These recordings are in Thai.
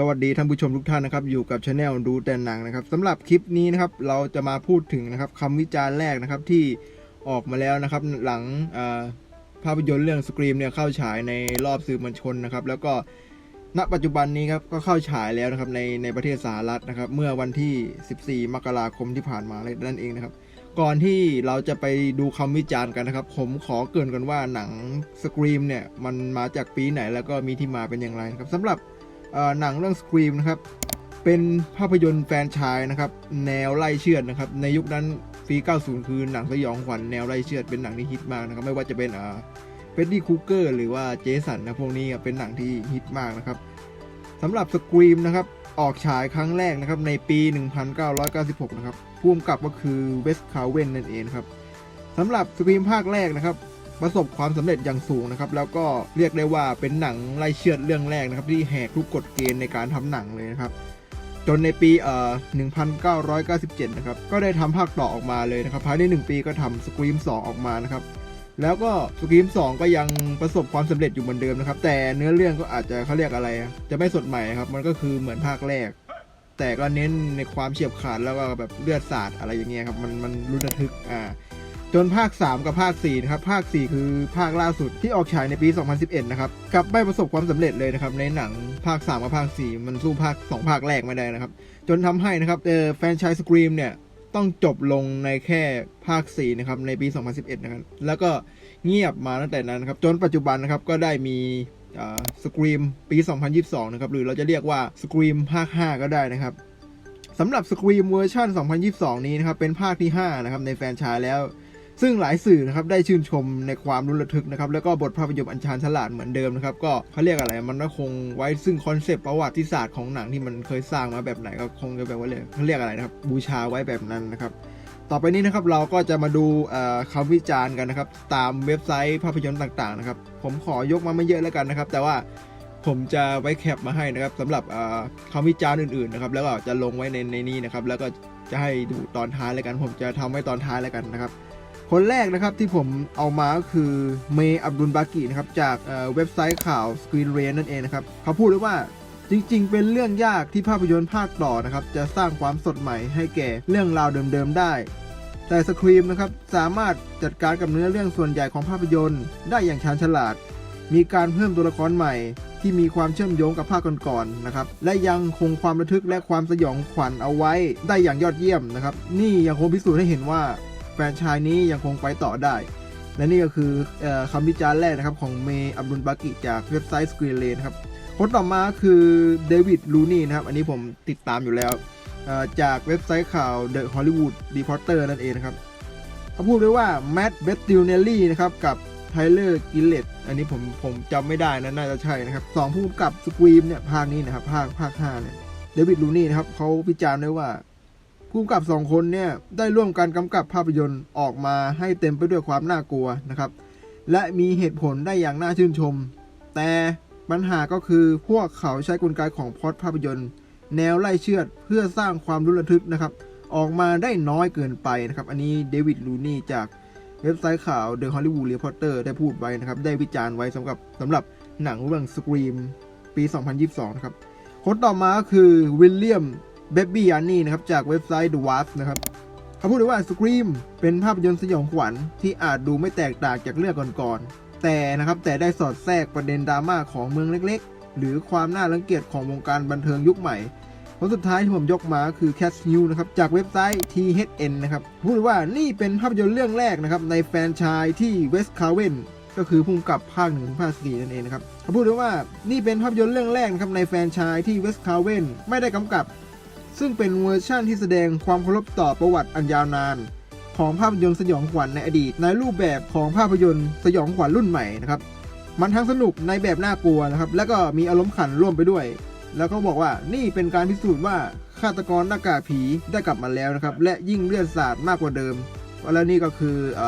สวัสดีท่านผู้ชมทุกท่านนะครับอยู่กับช anel ดูแต่หนังนะครับสำหรับคลิปนี้นะครับเราจะมาพูดถึงนะครับคำวิจารณ์แรกนะครับที่ออกมาแล้วนะครับหลังภาพยนตร์เรื่องสกรีมเนี่ยเข้าฉายในรอบสื่อมวลชนนะครับแล้วก็ณปัจจุบันนี้ครับก็เข้าฉายแล้วนะครับในในประเทศสหรัฐนะครับเมื่อวันที่ 14 มกราคมที่ผ่านมาเลยนั่นเองนะครับก่อนที่เราจะไปดูคำวิจารณ์กันนะครับ ผมขอเกรินกันว่าหนังสกรีมเนี่ยมันมาจากปีไหนแล้วก็มีที่มาเป็นอย่างไรนะครับสำหรับ หนังเรื่องสกรีมนะครับเป็นภาพยนตร์แฟนชายนะครับแนวไล่เชือดนะครับในยุคนั้นปี 90 คือหนังสยองขวัญแนวไล่เชือดเป็นหนังที่ฮิตมากนะครับไม่ว่าจะเป็นเอ่อเฟดดี้คูเกอร์หรือว่าเจสันนะพวกนี้เป็นหนังที่ฮิตมากนะครับสำหรับสกรีมนะครับออกฉายครั้งแรกนะครับในปี 1996 นะครับผู้กำกับก็คือเวสคาเวนนั่นเองครับสำหรับสกรีมภาคแรกนะครับ ประสบความสำเร็จอย่างสูงนะครับ แล้วก็เรียกได้ว่าเป็นหนังไล่เชือดเรื่องแรกนะครับ ที่แหกทุกกฎเกณฑ์ในการทำหนังเลยนะครับ จนในปีเอ่อ1997 นะครับ ก็ได้ทำภาคต่อออกมาเลยนะครับ ภายใน 1 ปีก็ทำสกรีม2 ออกมานะครับ แล้วก็สกรีม2 ก็ยังประสบความสำเร็จอยู่เหมือนเดิมนะครับ แต่เนื้อเรื่องก็อาจจะเขาเรียกอะไร จะไม่สดใหม่ครับ มันก็คือเหมือนภาคแรก แต่ก็เน้นในความเฉียบขาดแล้วก็แบบเลือดสาดอะไรอย่างเงี้ยครับ มันมันรุนระทึก อ่า จนภาค 3 กับภาค4นะครับภาค 4 คือภาคล่าสุดที่ออกฉายในปี 2011 นะครับกลับไม่ประสบความสำเร็จเลยนะครับในหนังภาค 3 กับภาค 4 มันสู้ภาค 2 ภาคแรกไม่ได้นะครับ จนทำให้นะครับเออแฟนชายสกรีมเนี่ยต้องจบลงในแค่ภาค 4 นะครับในปี 2011 นะครับแล้วก็เงียบมาตั้งแต่นั้นนะครับจนปัจจุบันนะครับก็ได้มีสกรีมปี 2022 นะครับหรือเราจะเรียกว่าสกรีมภาค 5 ก็ได้นะครับสำหรับสกรีมเวอร์ชัน2022 นี้นะครับเป็นภาคที่ 5 นะครับในแฟนชายแล้ว ซึ่งหลายสื่อนะครับได้ชื่นชมในความรุนระทึกนะครับแล้วก็บทภาพยนตร์อันชาญฉลาดเหมือนเดิมนะครับก็เขาเรียกอะไรมันก็คงไว้ซึ่งคอนเซปต์ประวัติศาสตร์ของหนังที่มันเคยสร้างมาแบบไหนก็คงจะแบบว่าเลยเขาเรียกอะไรนะครับบูชาไว้แบบนั้นนะครับต่อไปนี้นะครับเราก็จะมาดูคำวิจารณ์กันนะครับ ตามเว็บไซต์ภาพยนตร์ต่างๆนะครับ ผมขอยกมาไม่เยอะแล้วกันนะครับ แต่ว่าผมจะไว้แคปมาให้นะครับสำหรับคำวิจารณ์อื่นๆนะครับ แล้วก็จะลงไว้ในในนี้นะครับ แล้วก็จะให้ดูตอนท้ายแล้วกัน ผมจะทำไว้ตอนท้ายแล้วกันนะครับ คนแรกนะครับที่ผมเอามาก็คือเมย์อับดุลบากินะครับจากเว็บไซต์ข่าว Screen r a n นั่นเองนะครับเขาพูดเลยว่าจริงๆ เป็นเรื่องยากที่ภาพยนตร์ภาคต่อนะครับ จะสร้างความสดใหม่ให้แก่เรื่องราวเดิมๆได้ แต่สครีมนะครับ สามารถจัดการกับเนื้อเรื่องส่วนใหญ่ของภาพยนตร์ได้อย่างชาญฉลาด มีการเพิ่มตัวละครใหม่ ที่มีความเชื่อมโยงกับภาคก่อนๆนะครับ และยังคงความระทึกและความสยองขวัญเอาไว้ได้อย่างยอดเยี่ยมนะครับ นี่ยังคงพิสูจน์ให้เห็นว่า ฟรนไชายนี้ยังคงไปต่อได้ และนี่ก็คืออคำวิจารณ์แรกนะครับของเมย์อับดุลบากิจากเว็บไซต์ Screen Rant ครับคนต่อมาคือเดวิดลูนี่นะครับ อันนี้ผมติดตามอยู่แล้ว จากเว็บไซต์ข่าว The Hollywood Reporter นั่นเองนะครับเขาพูดด้วยว่าแมดเบตติลเนลลี่นะครับกับไทเลอร์กิลเลตอันนี้ผมผมจำไม่ได้นะน่าจะใช่นะครับสองผู้กำกับสกรีมเนี่ยภาคนี้นะครับ ภาคภาค5เนี่ยเดวิดลูนี่นะครับเขาวิจารณ์ด้วยว่า ผู้กำกับสองคนเนี่ยได้ร่วมกันกำกับภาพยนตร์ออกมาให้เต็มไปด้วยความน่ากลัวนะครับ และมีเหตุผลได้อย่างน่าชื่นชม แต่ปัญหาก็คือพวกเขาใช้กลไกของพอตภาพยนตร์ แนวไล่เชือดเพื่อสร้างความรุนระทึกนะครับ ออกมาได้น้อยเกินไปนะครับ อันนี้เดวิดลูนี่จากเว็บไซต์ข่าว The Hollywood Reporter ได้พูดไว้นะครับ ได้วิจารณ์ไว้สำหรับสำหรับหนังเรื่อง Scream ปี 2022 นะครับคนต่อมาก็คือวิลเลียม เบบบี้ยานี่นะครับ จากเว็บไซต์ The Wasp นะครับเขาพูดเลยว่า Scream เป็นภาพยนตร์สยองขวัญที่อาจดูไม่แตกต่างจากเรื่องก่อนๆแต่นะครับแต่ได้สอดแทรกประเด็นดราม่าของเมืองเล็กๆ หรือความน่ารังเกียจของวงการบันเทิงยุคใหม่ผลสุดท้ายที่ผมยกมาคือ Cat New นะครับจากเว็บไซต์ THN นะครับพูดเลยว่านี่เป็นภาพยนตร์เรื่องแรกนะครับในแฟนชายที่เวสคาเวนก็คือพุ่มกับภาคหนึ่งถึงภาคสี่นั่นเองนะครับเขาพูดด้วยว่านี่เป็นภาพยนตร์เรื่องแรกนะครับในแฟนชายที่เวสคาเวนไม่ได้กำกับ ซึ่งเป็นเวอร์ชั่นที่แสดงความเคารพต่อประวัติอันยาวนาน ของภาพยนตร์สยองขวัญในอดีต ในรูปแบบของภาพยนตร์สยองขวัญรุ่นใหม่นะครับ มันทั้งสนุกในแบบน่ากลัวนะครับ แล้วก็มีอารมณ์ขันร่วมไปด้วย แล้วก็บอกว่านี่เป็นการพิสูจน์ว่าฆาตกรหน้ากากผีได้กลับมาแล้วนะครับ และยิ่งเลือดสาดมากกว่าเดิมแล้วนี่ก็คืออ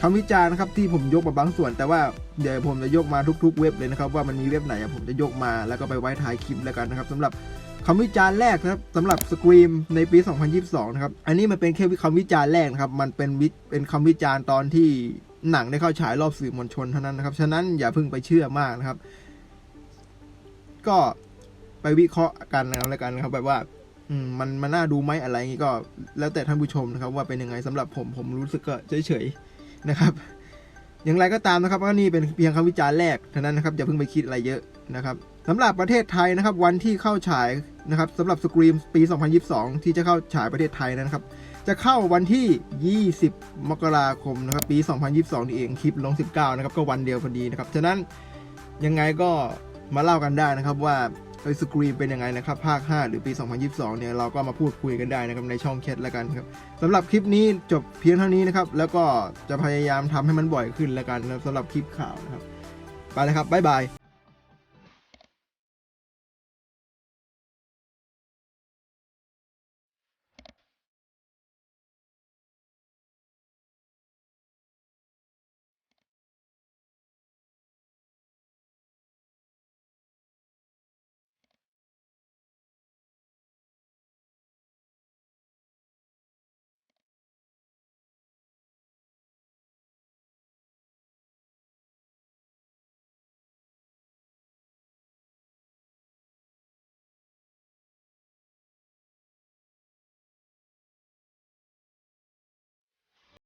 คำวิจารณ์นะครับที่ผมยกมาบางส่วน แต่ว่าเดี๋ยวผมจะยกมาทุกๆ เว็บเลยนะครับว่ามันมีเว็บไหนผมจะยกมาแล้วก็ไปไว้ท้ายคลิปแล้วกันนะครับสำหรับ คำวิจารณ์แรกนะครับสำหรับ Scream ในปี 2022 นะครับ อันนี้มันเป็นแค่คำวิจารณ์แรกนะครับ มันเป็นวิเป็นคำวิจารณ์ตอนที่หนังได้เข้าฉายรอบสื่อมวลชนเท่านั้นนะครับ ฉะนั้นอย่าเพิ่งไปเชื่อมากนะครับ ก็ไปวิเคราะห์กันนะครับแล้วกันนะครับ แบบว่าอืมมันมันน่าดูไหมอะไรอย่างงี้ก็ แล้วแต่ท่านผู้ชมนะครับ ว่าเป็นยังไงสำหรับผมผมรู้สึกก็เฉยๆนะครับ อย่างไรก็ตามนะครับก็นี่เป็นเพียงคำวิจารณ์แรกเท่านั้นนะครับอย่าเพิ่งไปคิดอะไรเยอะนะครับ สำหรับประเทศไทยนะครับ วันที่เข้าฉายนะครับสำหรับสกรีมปี 2022 ที่จะเข้าฉายประเทศไทยนะครับ จะเข้าวันที่ 20 มกราคมนะครับ ปี 2022 นี่เองคลิปลง 19 นะครับ ก็วันเดียวพอดีนะครับ ฉะนั้นยังไงก็มาเล่ากันได้นะครับว่าไอ้สกรีมเป็นยังไงนะครับ ภาค 5 หรือปี 2022 เนี่ยเราก็มาพูดคุยกันได้นะครับในช่องแชทแล้วกันครับสำหรับคลิปนี้จบเพียงเท่านี้นะครับ แล้วก็จะพยายามทำให้มันบ่อยขึ้นแล้วกันสำหรับคลิปข่าวนะครับ ไปเลยครับบ๊ายบาย